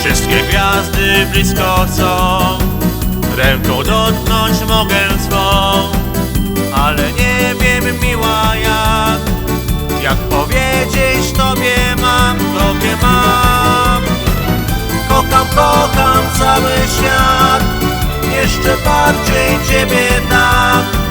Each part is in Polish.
Wszystkie gwiazdy blisko są Ręką dotknąć mogę swą. Ale nie wiem miła jak. Jak powiedzieć tobie mam, tobie mam. Kocham, kocham cały świat. Jeszcze bardziej ciebie tak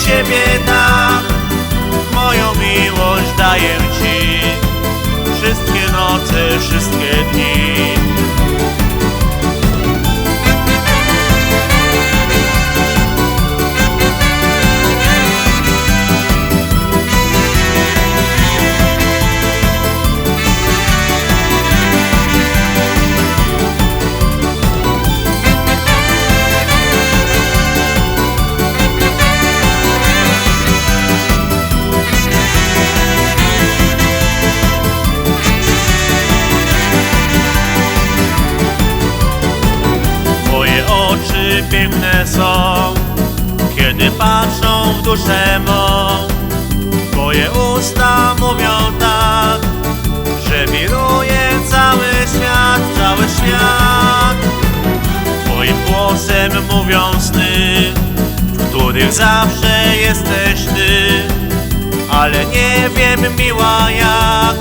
ciebie tak Moją miłość daję ci. Wszystkie noce, wszystkie dni oczy piękne są, kiedy patrzą w duszę mą. Twoje usta mówią tak, że wiruje cały świat, cały świat. Twoim głosem mówią sny, w których zawsze jesteś Ty. Ale nie wiem, miła jak,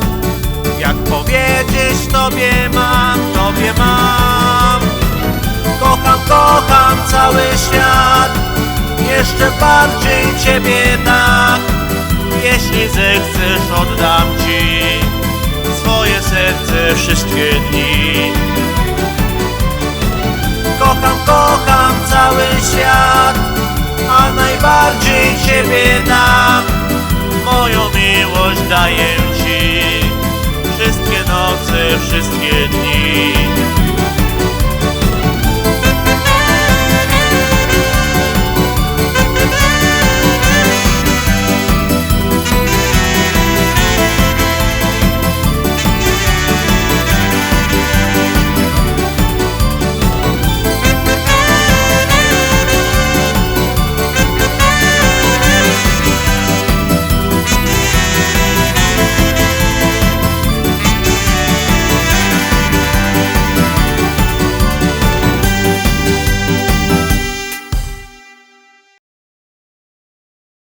jak powiedzieć Tobie mam, Tobie mam. Cały świat. Jeszcze bardziej Ciebie tak Jeśli zechcesz oddam Ci Swoje serce wszystkie dni. Kocham, kocham cały świat A najbardziej Ciebie tak